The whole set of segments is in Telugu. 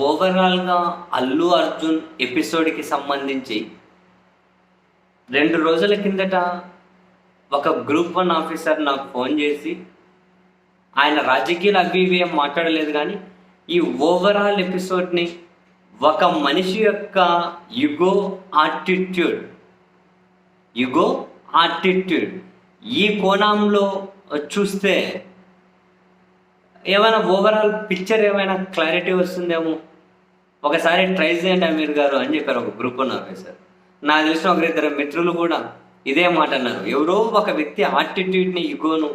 ఓవరాల్గా అల్లు అర్జున్ ఎపిసోడ్కి సంబంధించి రెండు రోజుల కిందట ఒక గ్రూప్ వన్ ఆఫీసర్ నాకు ఫోన్ చేసి ఆయన రాజకీయాలు అవి ఇవి ఏం మాట్లాడలేదు కానీ ఈ ఓవరాల్ ఎపిసోడ్ని ఒక మనిషి యొక్క యుగో ఆటిట్యూడ్ యుగో ఆటిట్యూడ్ ఈ కోణంలో చూస్తే ఏమైనా ఓవరాల్ పిక్చర్ ఏమైనా క్లారిటీ వస్తుందేమో? ఒకసారి ట్రై చేయండి అమీర్ గారు అని చెప్పారు ఒక గ్రూప్ ఉన్నారు సార్. నాకు తెలిసిన ఒకరిద్దరు మిత్రులు కూడా ఇదే మాట అన్నారు. ఎవరో ఒక వ్యక్తి ఆటిట్యూడ్ని ఇగోను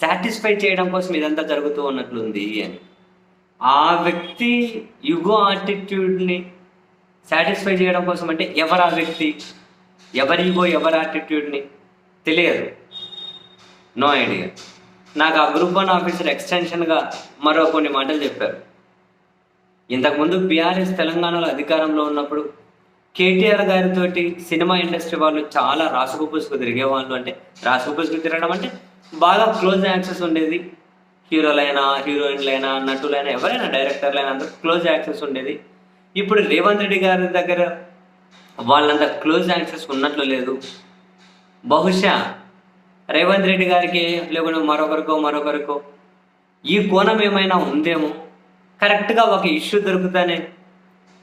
సాటిస్ఫై చేయడం కోసం ఇదంతా జరుగుతూ ఉన్నట్లుంది అని. ఆ వ్యక్తి యుగో ఆటిట్యూడ్ని సాటిస్ఫై చేయడం కోసం అంటే ఎవరు ఆ వ్యక్తి? ఎవరి యుగో ఎవరి ఆటిట్యూడ్ని తెలియదు. నో ఐడియా నాకు ఆ గ్రూప్ వన్ ఆఫీసర్ ఎక్స్టెన్షన్గా మరో కొన్ని మాటలు చెప్పారు. ఇంతకుముందు బీఆర్ఎస్ తెలంగాణలో అధికారంలో ఉన్నప్పుడు కేటీఆర్ గారితోటి సినిమా ఇండస్ట్రీ వాళ్ళు చాలా రాసుకు తిరిగేవాళ్ళు. తిరిగే వాళ్ళు అంటే రాసుకుపూసుకు తిరగడం అంటే బాగా క్లోజ్ యాక్సెస్ ఉండేది. హీరోలైనా హీరోయిన్లైనా నటులైనా ఎవరైనా డైరెక్టర్లైనా అందరూ క్లోజ్ యాక్సెస్ ఉండేది. ఇప్పుడు రేవంత్ రెడ్డి గారి దగ్గర వాళ్ళంత క్లోజ్ యాక్సెస్ ఉన్నట్లు లేదు. బహుశా రేవంత్ రెడ్డి గారికి లేకుండా మరొకరికో మరొకరికో. ఈ కోణం ఏమైనా ఉందేమో? కరెక్ట్గా ఒక ఇష్యూ దొరుకుతానే.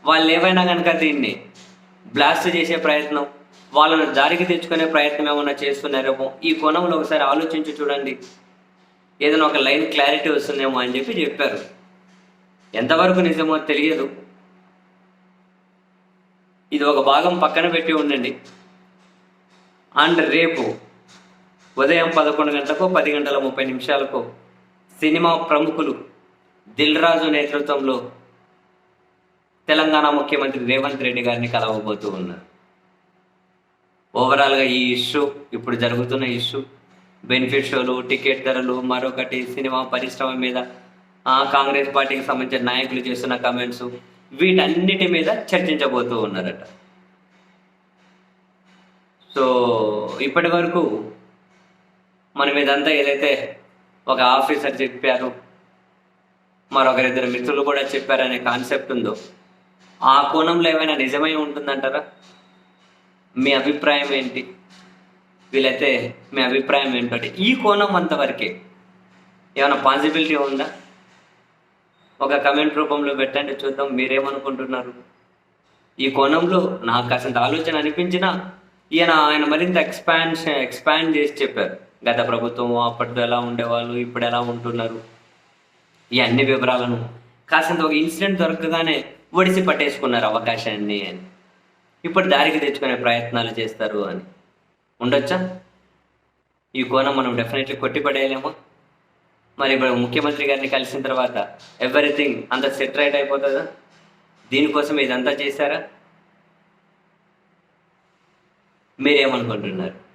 వాళ్ళు ఏమైనా కనుక దీన్ని బ్లాస్ట్ చేసే ప్రయత్నం వాళ్ళను దారికి తెచ్చుకునే ప్రయత్నం ఏమైనా చేస్తున్నారేమో ఈ కోణంలో ఒకసారి ఆలోచించి చూడండి. ఏదైనా ఒక లైన్ క్లారిటీ వస్తుందేమో అని చెప్పి చెప్పారు. ఎంతవరకు నిజమో తెలియదు. ఇది ఒక భాగం పక్కన పెట్టి ఉండండి. అండ్ రేపు ఉదయం పదకొండు గంటలకు పది గంటల ముప్పై నిమిషాలకు సినిమా ప్రముఖులు దిల్ రాజు నేతృత్వంలో తెలంగాణ ముఖ్యమంత్రి రేవంత్ రెడ్డి గారిని కలవబోతూ ఉన్నారు. ఓవరాల్గా ఈ ఇష్యూ ఇప్పుడు జరుగుతున్న ఇష్యూ బెనిఫిట్ షోలు టికెట్ ధరలు మరొకటి సినిమా పరిశ్రమ మీద కాంగ్రెస్ పార్టీకి సంబంధించిన నాయకులు చేస్తున్న కమెంట్స్ వీటన్నిటి మీద చర్చించబోతూ ఉన్నారట. సో ఇప్పటి వరకు మనం ఇదంతా ఏదైతే ఒక ఆఫీసర్ చెప్పారు మరొకరిద్దరు మిత్రులు కూడా చెప్పారనే కాన్సెప్ట్ ఉందో ఆ కోణంలో ఏమైనా నిజమై ఉంటుందంటారా? మీ అభిప్రాయం ఏంటి? వీలైతే మీ అభిప్రాయం ఏంటంటే ఈ కోణం అంతవరకే ఏమైనా పాసిబిలిటీ ఉందా? ఒక కమెంట్ రూపంలో పెట్టండి చూద్దాం మీరేమనుకుంటున్నారు. ఈ కోణంలో నాకు అసలు ఆలోచన అనిపించినా ఈయన ఆయన మరింత ఎక్స్పాన్షన్ ఎక్స్పాండ్ చేసి చెప్పారు. గత ప్రభుత్వం అప్పట్లో ఎలా ఉండేవాళ్ళు ఇప్పుడు ఎలా ఉంటున్నారు? ఈ అన్ని వివరాలను కాసంత ఒక ఇన్సిడెంట్ దొరకగానే ఒడిసి పట్టేసుకున్నారు అవకాశాన్ని అని. ఇప్పుడు దారికి తెచ్చుకునే ప్రయత్నాలు చేస్తారు అని. ఉండొచ్చా? ఈ కోణం మనం డెఫినెట్లీ కొట్టిపడేయలేము. మరి ఇప్పుడు ముఖ్యమంత్రి గారిని కలిసిన తర్వాత ఎవ్రీథింగ్ అంత సెట్ రైట్ అయిపోతుందా? దీనికోసం ఇదంతా చేశారా? మీరేమనుకుంటున్నారు?